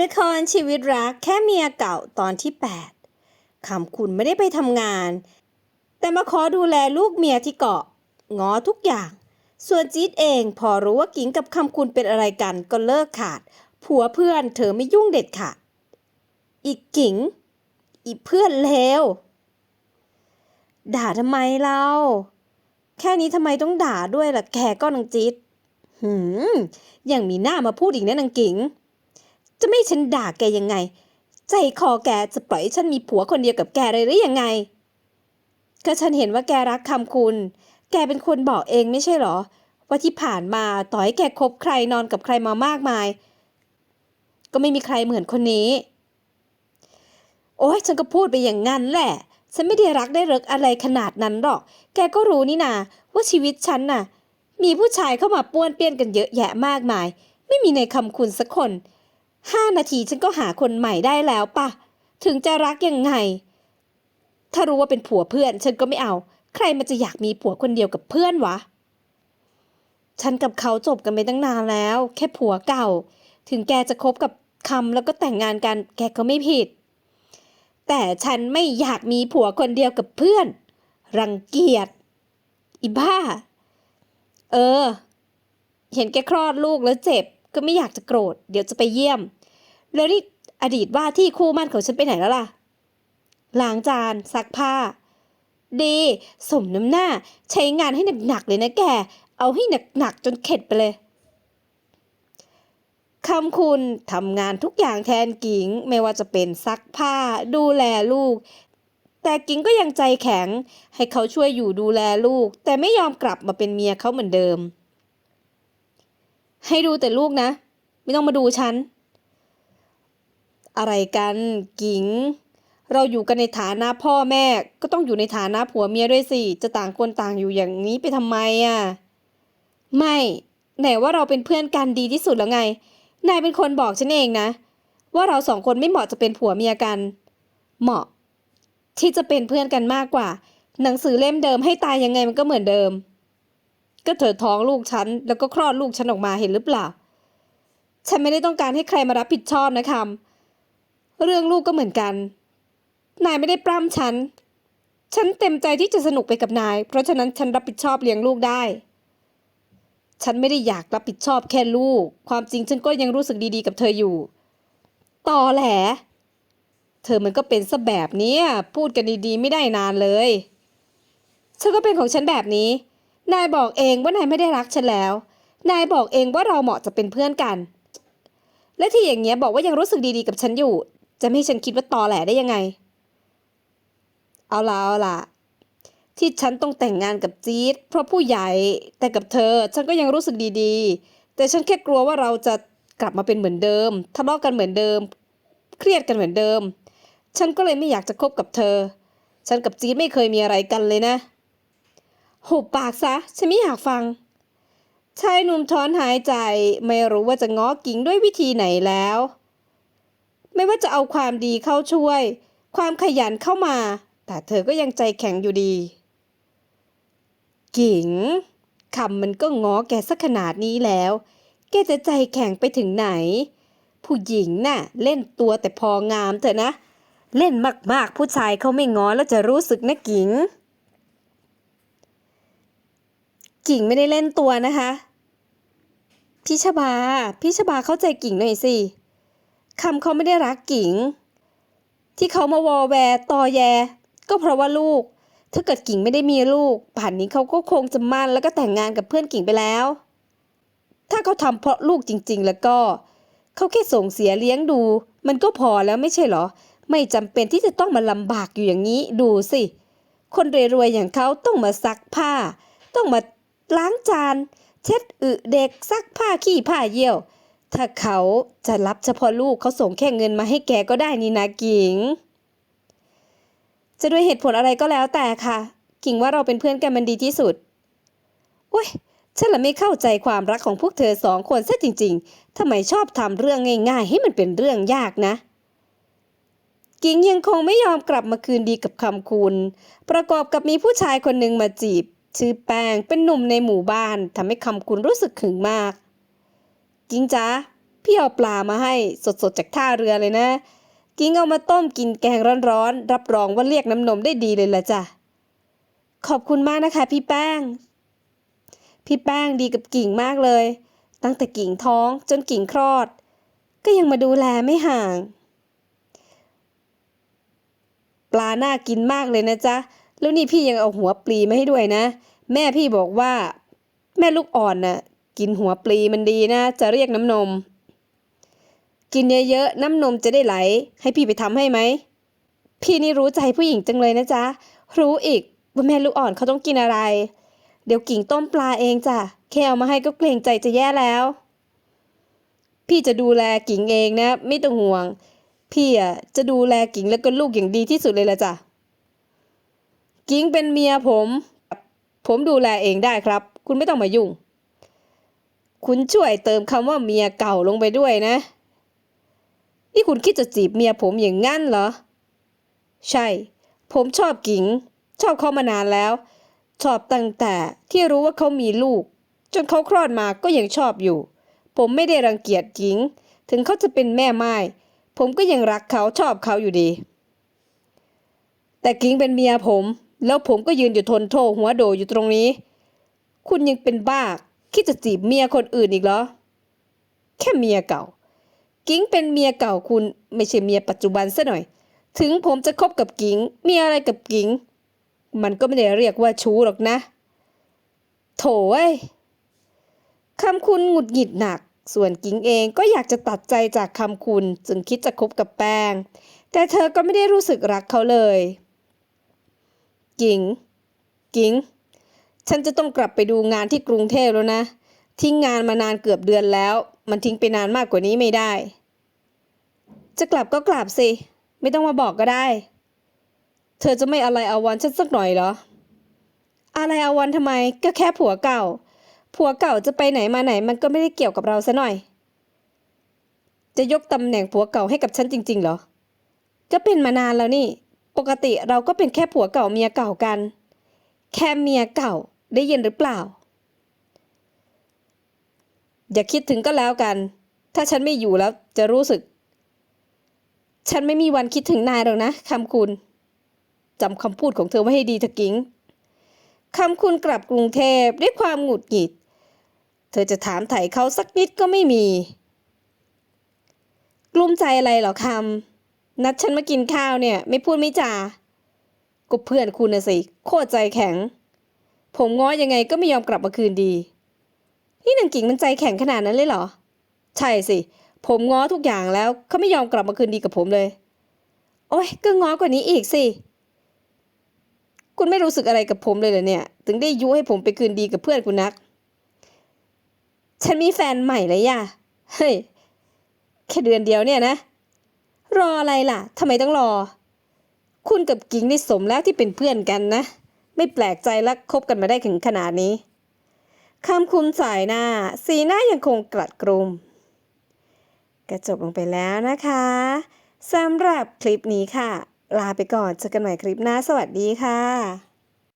ละครชีวิตรักแค่เมียเก่าตอนที่ 8คำคุณไม่ได้ไปทำงาน แต่มาขอดูแลลูกเมียที่เกาะงอทุกอย่าง ส่วนจี๊ดเองพอรู้ว่ากิ่งกับคำคุณเป็นอะไรกันก็เลิกขาด ผัวเพื่อนเธอไม่ยุ่งเด็ดขาด อีกกิ่ง อีกเพื่อนเลวด่าทำไมเรา แค่นี้ทำไมต้องด่าด้วยล่ะแกก็นางจี๊ดหืมยังมีหน้ามาพูดอีกนะนางกิ่ง จะไม่ฉันด่าแกยังไง ใจคอแกจะปล่อยฉันมีผัวคนเดียวกับแกเลยหรือยังไง ก็ฉันเห็นว่าแกรักคำคุณ แกเป็นคนบอกเองไม่ใช่หรอ ว่าที่ผ่านมาต่อให้แกคบใครนอนกับใครมามากมาย ก็ไม่มีใครเหมือนคนนี้ โอ้ยฉันก็พูดไปอย่างนั้นแหละ ฉันไม่ได้รักได้เลิกอะไรขนาดนั้นหรอก แกก็รู้นี่นาว่าชีวิตฉันน่ะ มีผู้ชายเข้ามาป้วนเปี้ยนกันเยอะแยะมากมาย ไม่มีในคำคุณสักคน ห้านาทีฉันก็หาคนใหม่ได้แล้วปะถึงจะรักยังไง ถ้ารู้ว่าเป็นผัวเพื่อน ฉันก็ไม่เอา ใครมันจะอยากมีผัวคนเดียวกับเพื่อนวะ ฉันกับเขาจบกันไปตั้งนานแล้ว แค่ผัวเก่า ถึงแกจะคบกับคำแล้วก็แต่งงานกัน แกก็ไม่ผิด แต่ฉันไม่อยากมีผัวคนเดียวกับเพื่อน รังเกียจอีบ้า เออ เห็นแกคลอดลูกแล้วเจ็บก็ไม่อยากจะโกรธ เดี๋ยวจะไปเยี่ยม แล้วนี่อดีตว่าที่คู่มั่นของฉันไปไหนแล้วล่ะล้างจานซักผ้า ดี สมน้ำหน้า ใช้งานให้หนักๆเลยนะแก เอาให้หนักๆจนเข็ดไปเลยคำคุณทำงานทุกอย่างแทนกิงไม่ว่าจะเป็นซักผ้า ดูแลลูก แต่กิงก็ยังใจแข็ง ให้เขาช่วยอยู่ดูแลลูก แต่ไม่ยอมกลับมาเป็นเมียเขาเหมือนเดิม ให้ดูแต่ลูกนะ ไม่ต้องมาดูฉัน อะไรกันกิงเราอยู่กันในฐานะพ่อแม่ก็ต้องอยู่ในฐานะผัวเมียด้วยสิ จะต่างคนต่างอยู่อย่างนี้ไปทำไมอะ ไม่ไหนว่าเราเป็นเพื่อนกันดีที่สุดแล้วไง นายเป็นคนบอกฉันเองนะ ว่าเราสองคนไม่เหมาะจะเป็นผัวเมียกัน เหมาะ ที่จะเป็นเพื่อนกันมากกว่า หนังสือเล่มเดิมให้ตายยังไงมันก็เหมือนเดิม ก็เธอท้องลูกฉันแล้วก็คลอดลูกฉันออกมาเห็นหรือเปล่า ฉันไม่ได้ต้องการให้ใครมารับผิดชอบนะคำ เรื่องลูกก็เหมือนกัน นายไม่ได้ปล้ำฉัน ฉันเต็มใจที่จะสนุกไปกับนาย เพราะฉะนั้นฉันรับผิดชอบเลี้ยงลูกได้ ฉันไม่ได้อยากรับผิดชอบแค่ลูก ความจริงฉันก็ยังรู้สึกดีๆกับเธออยู่ ต่อแหล เธอมันก็เป็นซะแบบนี้พูดกันดีๆ ไม่ได้นานเลย ฉันก็เป็นของฉันแบบนี้ นายบอกเองว่านายไม่ได้รักฉันแล้ว นายบอกเองว่าเราเหมาะจะเป็นเพื่อนกันและที่อย่างเงี้ยบอกว่ายังรู้สึกดีๆกับฉันอยู่ จะไม่ให้ฉันคิดว่าตอแหลได้ยังไง เอาละเอาละที่ฉันต้องแต่งงานกับจี๊ดเพราะผู้ใหญ่แต่กับเธอ ฉันก็ยังรู้สึกดีๆ แต่ฉันแค่กลัวว่าเราจะกลับมาเป็นเหมือนเดิมทะเลาะกันเหมือนเดิม เครียดกันเหมือนเดิม ฉันก็เลยไม่อยากจะคบกับเธอ ฉันกับจี๊ดไม่เคยมีอะไรกันเลยนะหุบปากซะ ฉันไม่อยากฟังชายหนุ่มถอนหายใจไม่รู้ว่าจะง้อกิ่งด้วยวิธีไหนแล้ว ไม่ว่าจะเอาความดีเข้าช่วย ความขยันเข้ามา แต่เธอก็ยังใจแข็งอยู่ดี กิ่งคำมันก็ง้อแกสักขนาดนี้แล้ว แกจะใจแข็งไปถึงไหน ผู้หญิงน่ะ เล่นตัวแต่พองามเถอะนะ เล่นมากๆ ผู้ชายเขาไม่ง้อแล้วจะรู้สึกนะกิ่งกิ่งไม่ได้เล่นตัวนะคะพี่ชบาพี่ชบาเข้าใจกิ่งหน่อยสิ คำเขาไม่ได้รักกิ่ง ที่เขามาวอแวร์ตอแย ก็เพราะว่าลูก ถ้าเกิดกิ่งไม่ได้มีลูก ป่านนี้เขาก็คงจะมั่นแล้วก็แต่งงานกับเพื่อนกิ่งไปแล้ว ถ้าเขาทำเพราะลูกจริง ๆ แล้วก็ เขาแค่ส่งเสียเลี้ยงดู มันก็พอแล้วไม่ใช่เหรอ ไม่จำเป็นที่จะต้องมาลำบากอยู่อย่างนี้ดูสิ คนรวยๆอย่างเขาต้องมาซักผ้า ต้องมาล้างจาน เช็ดอึเด็กซักผ้าขี้ผ้าเยี่ยว ถ้าเขาจะรับเฉพาะลูกเขาส่งแค่เงินมาให้แกก็ได้นี่นะกิ่ง จะด้วยเหตุผลอะไรก็แล้วแต่ค่ะ กิ่งว่าเราเป็นเพื่อนกันมันดีที่สุดโอ้ยฉันละไม่เข้าใจความรักของพวกเธอสองคนซะจริงๆทำไมชอบทำเรื่องง่าย ๆ ให้มันเป็นเรื่องยากนะ กิ่งยังคงไม่ยอมกลับมาคืนดีกับคำคุณ ประกอบกับมีผู้ชายคนหนึ่งมาจีบ ชื่อแปงเป็นหนุ่มในหมู่บ้านทำให้คำคุณรู้สึกขึงมาก จริงจ้าพี่เอาปลามาให้สดๆจากท่าเรือเลยนะกิงเอามาต้มกินแกงร้อนๆ รับรองว่าเรียกน้ำนมได้ดีเลยละจ้ะ ขอบคุณมากนะคะ พี่แป้ง พี่แป้งดีกับกิ่งมากเลย ตั้งแต่กิ่งท้องจนกิ่งคลอด ก็ยังมาดูแลไม่ห่าง ปลาน่ากินมากเลยนะจ๊ะ แล้วนี่พี่ยังเอาหัวปลีมาให้ด้วยนะ แม่พี่บอกว่า แม่ลูกอ่อนน่ะ กินหัวปลีมันดีนะ จะเรียกน้ำนม กินเยอะๆน้ำนมจะได้ไหล ให้พี่ไปทำให้ไหม พี่นี่รู้ใจผู้หญิงจังเลยนะจ๊ะ รู้อีกว่าแม่ลูกอ่อนเขาต้องกินอะไร เดี๋ยวกิ่งต้มปลาเองจ้ะแค่เอามาให้ก็เกรงใจจะแย่แล้ว พี่จะดูแลกิ่งเองนะ ไม่ต้องห่วง พี่อะจะดูแลกิ่งแล้วก็ลูกอย่างดีที่สุดเลยละจ้ะกิ่งเป็นเมียผม ผมดูแลเองได้ครับ คุณไม่ต้องมายุ่ง คุณช่วยเติมคำว่าเมียเก่าลงไปด้วยนะ นี่คุณคิดจะจีบเมียผมอย่างงั้นเหรอ ใช่ ผมชอบกิง ชอบเขามานานแล้ว ชอบตั้งแต่ที่รู้ว่าเขามีลูก จนเขาคลอดมาก็ยังชอบอยู่ ผมไม่ได้รังเกียจกิง ถึงเขาจะเป็นแม่ไม้ผมก็ยังรักเขาชอบเขาอยู่ดี แต่กิงเป็นเมียผม แล้วผมก็ยืนอยู่ทนโทหัวโดอยู่ตรงนี้ คุณยังเป็นบ้า คิดจะจีบเมียคนอื่นอีกเหรอ แค่เมียเก่า กิ้งเป็นเมียเก่าคุณไม่ใช่เมียปัจจุบันซะหน่อย ถึงผมจะคบกับกิ้งมีอะไรกับกิ้งมันก็ไม่ได้เรียกว่าชู้หรอกนะ โถเอ้ยคำคุณหงุดหงิดหนัก ส่วนกิ้งเองก็อยากจะตัดใจจากคำคุณจึงคิดจะคบกับแป้ง แต่เธอก็ไม่ได้รู้สึกรักเขาเลย กิ้งกิ้ง ฉันจะต้องกลับไปดูงานที่กรุงเทพแล้วนะ ทิ้งงานมานานเกือบเดือนแล้ว มันทิ้งไปนานมากกว่านี้ไม่ได้ จะกลับก็กลับสิ ไม่ต้องมาบอกก็ได้ เธอจะไม่อะไรเอาวันฉันสักหน่อยเหรอ อะไรเอาวันทำไม ก็แค่ผัวเก่า ผัวเก่าจะไปไหนมาไหน มันก็ไม่ได้เกี่ยวกับเราซะหน่อย จะยกตำแหน่งผัวเก่าให้กับฉันจริง ๆ เหรอ ก็เป็นมานานแล้วนี่ ปกติเราก็เป็นแค่ผัวเก่าเมียเก่ากันแค่เมียเก่า ได้ยินหรือเปล่า อย่าคิดถึงก็แล้วกัน ถ้าฉันไม่อยู่แล้วจะรู้สึก ฉันไม่มีวันคิดถึงนายหรอกนะคำคุณจำคำพูดของเธอไว้ให้ดีเถอะกิ้งคำคุณกลับกรุงเทพด้วยความหงุดหงิด เธอจะถามไถ่เขาสักนิดก็ไม่มี กลุ้มใจอะไรหรอคำนัดฉันมากินข้าวเนี่ย ไม่พูดไม่จาก็เพื่อนคุณนะสิ โคตรใจแข็ง ผมง้อยังไงก็ไม่ยอมกลับมาคืนดี นี่นางกิ่งมันใจแข็งขนาดนั้นเลยเหรอ ใช่สิ ผมง้อทุกอย่างแล้วเขาไม่ยอมกลับมาคืนดีกับผมเลย โอ้ยก็ง้อกว่านี้อีกสิ คุณไม่รู้สึกอะไรกับผมเลยเหรอเนี่ย ถึงได้ยุให้ผมไปคืนดีกับเพื่อนคุณนัก ฉันมีแฟนใหม่เลยย่ะ เฮ้ย แค่เดือนเดียวเนี่ยนะ รออะไรล่ะทำไมต้องรอ คุณกับกิ่งนี่สมแล้วที่เป็นเพื่อนกันนะ ไม่แปลกใจและคบกันมาได้ถึงขนาดนี้คำคุณสายหน้า สีหน้ายังคงกลัดกรุมกระจบลงไปแล้วนะคะสำหรับคลิปนี้ค่ะ ลาไปก่อนเจอกันใหม่คลิปหน้าสวัสดีค่ะ